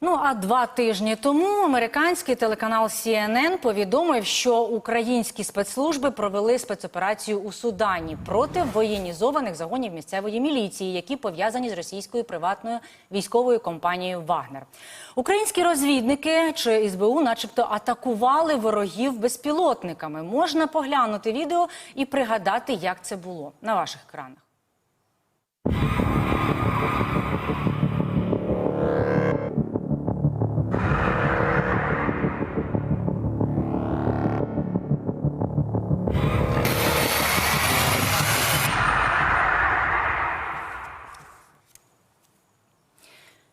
Ну а два тижні тому американський телеканал CNN повідомив, що українські спецслужби провели спецоперацію у Судані проти воєнізованих загонів місцевої міліції, які пов'язані з російською приватною військовою компанією Вагнер. Українські розвідники чи СБУ, начебто, атакували ворогів безпілотниками. Можна поглянути відео і пригадати, як це було на ваших екранах.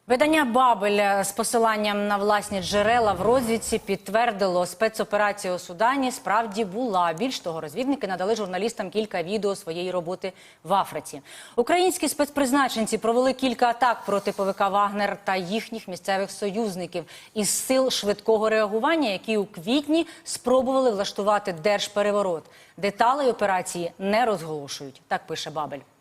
Видання Бабель з посиланням на власні джерела в розвідці підтвердило, спецоперація у Судані справді була. Більш того, розвідники надали журналістам кілька відео своєї роботи в Африці. Українські спецпризначенці провели кілька атак проти ПВК Вагнер та їхніх місцевих союзників із сил швидкого реагування, які у квітні спробували влаштувати держпереворот. Деталей операції не розголошують. Так пише Бабель.